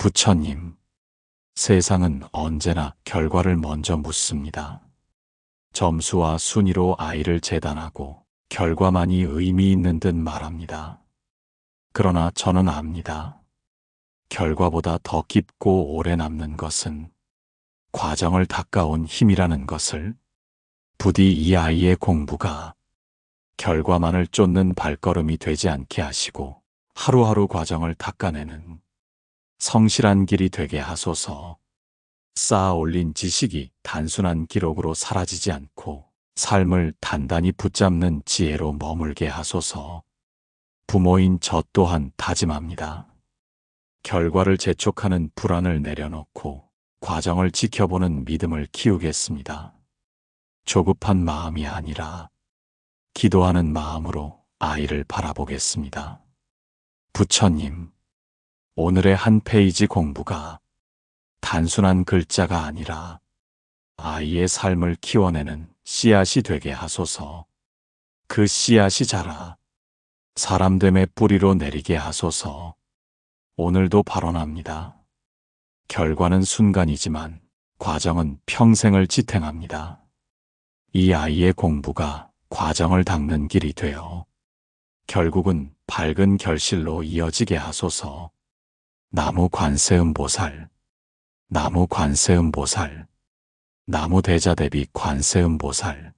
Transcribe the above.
부처님, 세상은 언제나 결과를 먼저 묻습니다. 점수와 순위로 아이를 재단하고 결과만이 의미 있는 듯 말합니다. 그러나 저는 압니다. 결과보다 더 깊고 오래 남는 것은 과정을 닦아온 힘이라는 것을 부디 이 아이의 공부가 결과만을 쫓는 발걸음이 되지 않게 하시고 하루하루 과정을 닦아내는 성실한 길이 되게 하소서. 쌓아 올린 지식이 단순한 기록으로 사라지지 않고 삶을 단단히 붙잡는 지혜로 머물게 하소서. 부모인 저 또한 다짐합니다. 결과를 재촉하는 불안을 내려놓고 과정을 지켜보는 믿음을 키우겠습니다. 조급한 마음이 아니라 기도하는 마음으로 아이를 바라보겠습니다. 부처님, 오늘의 한 페이지 공부가 단순한 글자가 아니라 아이의 삶을 키워내는 씨앗이 되게 하소서. 그 씨앗이 자라 사람됨의 뿌리로 내리게 하소서. 오늘도 발언합니다. 결과는 순간이지만 과정은 평생을 지탱합니다. 이 아이의 공부가 과정을 닦는 길이 되어 결국은 밝은 결실로 이어지게 하소서. 나무 관세음 보살, 나무 관세음 보살, 나무 대자 대비 관세음 보살,